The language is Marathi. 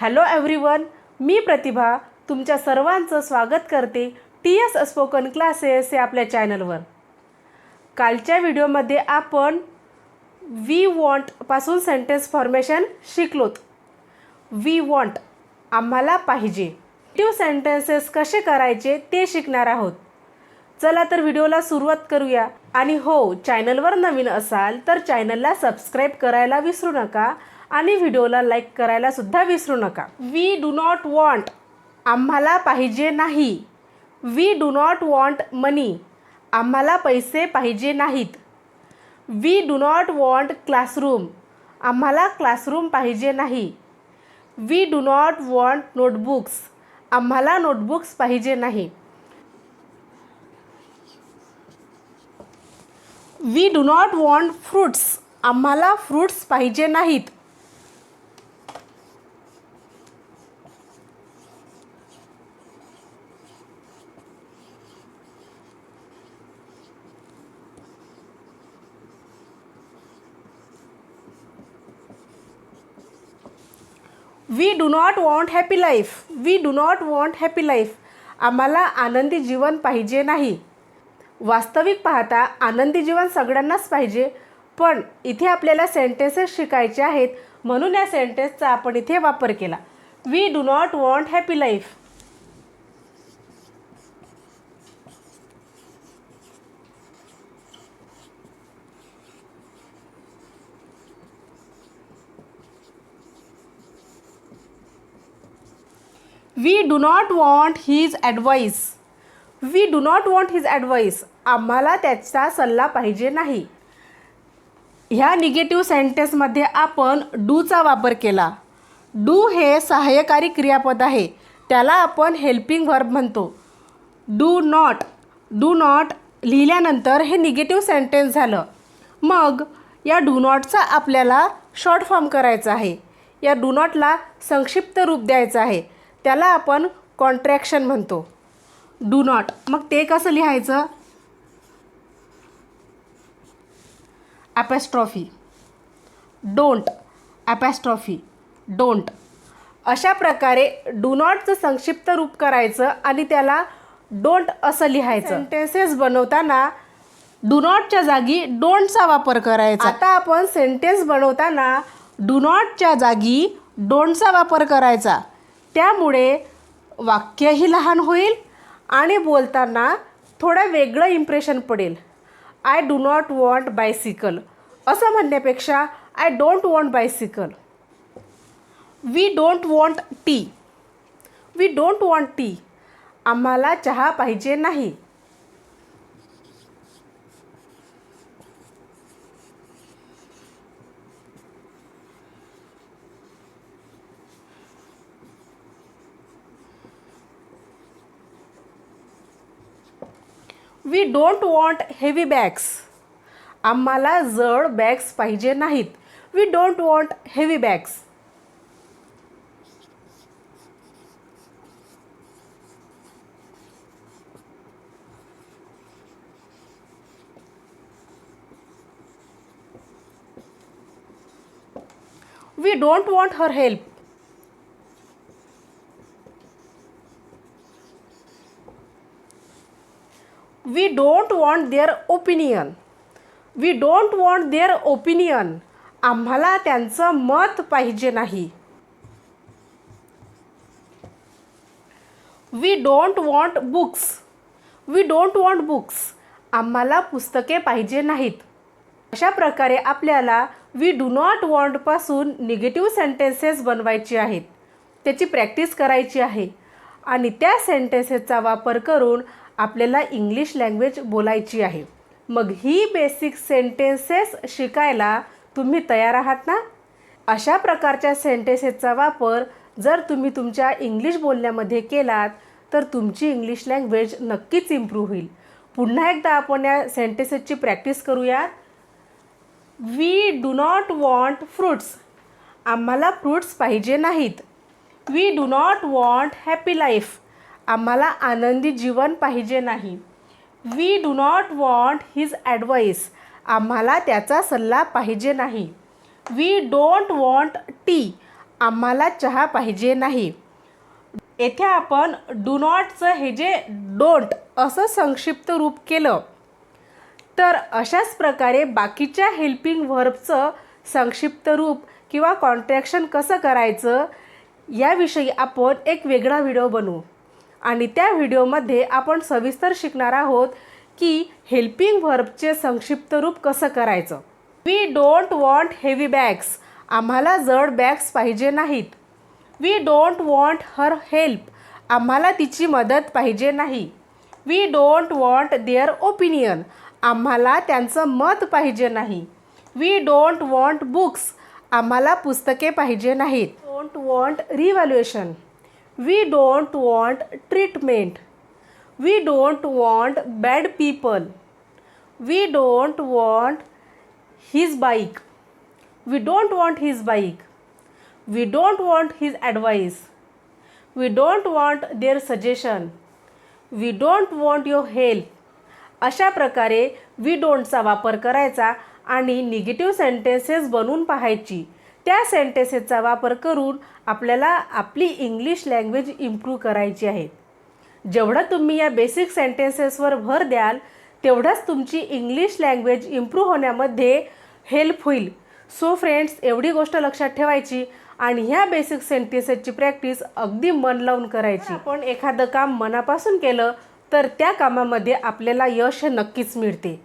हॅलो एव्हरीवन मी प्रतिभा. तुमच्या सर्वांचं स्वागत करते टी एस स्पोकन क्लासेस या आपल्या चॅनलवर कालच्या व्हिडिओमध्ये आपण वी वॉन्टपासून सेंटेन्स फॉर्मेशन शिकलोत. वी वॉन्ट आम्हाला पाहिजे. ट्यू सेंटेन्सेस कसे करायचे ते शिकणार आहोत. चला तर व्हिडिओला सुरुवात करूया. आणि हो चॅनलवर नवीन असाल तर चॅनलला सबस्क्राईब करायला विसरू नका. आणि व्हिडिओला लाईक करायला सुद्धा विसरू नका. वी डू नॉट वॉन्ट आम्हाला पाहिजे नाही. We do not want money आम्हाला पैसे पाहिजे नाहीत. We do not want classroom आम्हाला क्लासरूम पाहिजे नाही. We do not want notebooks आम्हाला नोटबुक्स पाहिजे नाही. We do not want fruits आम्हाला फ्रूट्स पाहिजे नाहीत. We do not want happy life we do not want happy life आम्हाला आनंदी जीवन पाहिजे नाही. वास्तविक पाहता आनंदी जीवन सगळ्यांनाच पाहिजे. पण इथे आपल्याला सेंटेन्सेस शिकायचे आहेत. म्हणून या सेंटेन्सचा आपण इथे वापर केला. We do not want happy life we do not want his advice we do not want his advice आम्हाला त्याचा सल्ला पाहिजे नाही. ह्या निगेटिव्ह सेंटेन्समध्ये आपण डूचा वापर केला. डू हे सहाय्यकारी क्रियापद आहे. त्याला आपण हेल्पिंग व्हर्ब म्हणतो. डू नॉट डू नॉट लिहिल्यानंतर हे निगेटिव्ह सेंटेन्स झालं. मग या डू नॉटचा आपल्याला शॉर्ट फॉर्म करायचा आहे. या डू नॉटला संक्षिप्त रूप द्यायचं आहे. त्याला आपण कॉन्ट्रॅक्शन म्हणतो. डू नॉट मग ते कसं लिहायचं? ॲपॅस्ट्रॉफी डोंट ॲपॅस्ट्रॉफी डोंट अशा प्रकारे डू नॉटचं संक्षिप्त रूप करायचं आणि त्याला डोंट असं लिहायचं. सेंटेन्सेस बनवताना डू नॉटच्या जागी डोंटचा वापर करायचा. आता आपण सेंटेन्स बनवताना डू नॉटच्या जागी डोंटचा वापर करायचा. त्यामुळे वाक्यही लहान होईल आणि बोलताना थोडं वेगळं इम्प्रेशन पडेल. I do not want bicycle असं म्हणण्यापेक्षा I don't want bicycle we don't want tea we don't want tea आम्हाला चहा पाहिजे नाही. We don't want heavy bags आम्हाला जड बॅग्स पाहिजे नाहीत. We don't want heavy bags we don't want her help we don't want their opinion we don't want their opinion आम्हाला त्यांचं मत पाहिजे नाही. We don't want books we don't want books आम्हाला पुस्तके पाहिजे नाहीत. अशा प्रकारे आपल्याला वी डू नॉट वॉन्टपासून निगेटिव्ह सेंटेन्सेस बनवायचे आहेत. त्याची प्रॅक्टिस करायची आहे. आणि त्या सेंटेन्सेसचा वापर करून आपल्याला इंग्लिश लँग्वेज बोलायची आहे. मग ही बेसिक सेंटेन्सेस शिकायला तुम्ही तयार आहात ना? अशा प्रकारच्या सेंटेन्सेसचा वापर जर तुम्ही तुमच्या इंग्लिश बोलण्यामध्ये केलात तर तुमची इंग्लिश लँग्वेज नक्कीच इम्प्रूव्ह होईल. पुन्हा एकदा आपण या सेंटेन्सेसची प्रॅक्टिस करूयात we do not want fruits आम्हाला फ्रूट्स पाहिजे नाहीत. We do not want happy life आम्हाला आनंदी जीवन पाहिजे नाही. We do not want his advice आम्हाला त्याचा सल्ला पाहिजे नाही. वी डोंट वॉन्ट टी आम्हाला चहा पाहिजे नाही. येथे आपण डू नॉटचं हे जे डोंट असं संक्षिप्त रूप केलं. तर अशाच प्रकारे बाकीच्या हेल्पिंग व्हर्बचं संक्षिप्त रूप किंवा कॉन्ट्रॅक्शन कसं करायचं याविषयी आपण एक वेगळा व्हिडिओ बनवू. आणि त्या व्हिडिओमध्ये आपण सविस्तर शिकणार आहोत की हेल्पिंग व्हर्बचे संक्षिप्त रूप कसं करायचं. We don't want heavy bags आम्हाला जड बॅग्स पाहिजे नाहीत. We don't want her help आम्हाला तिची मदत पाहिजे नाही. We don't want their opinion आम्हाला त्यांचं मत पाहिजे नाही. वी डोंट वॉन्ट बुक्स आम्हाला पुस्तके पाहिजे नाहीत. Don't want revaluation we don't want treatment we don't want bad people we don't want his bike we don't want his bike we don't want his advice we don't want their suggestion we don't want your help अशा प्रकारे वी डोंटचा वापर करायचा आणि निगेटिव्ह सेंटेन्सेस बनवून पाहायची. त्या सेंटेसेसचा वापर करून आपल्याला आपली इंग्लिश लँग्वेज इम्प्रूव्ह करायची आहे. जेवढं तुम्ही या बेसिक सेंटेन्सेसवर भर द्याल तेवढंच तुमची इंग्लिश लँग्वेज इम्प्रूव्ह होण्यामध्ये हेल्प होईल. सो फ्रेंड्स एवढी गोष्ट लक्षात ठेवायची आणि ह्या बेसिक सेंटेन्सेसची प्रॅक्टिस अगदी मन लावून करायची. आपण एखादं काम मनापासून केलं तर त्या कामामध्ये आपल्याला यश हे नक्कीच मिळते.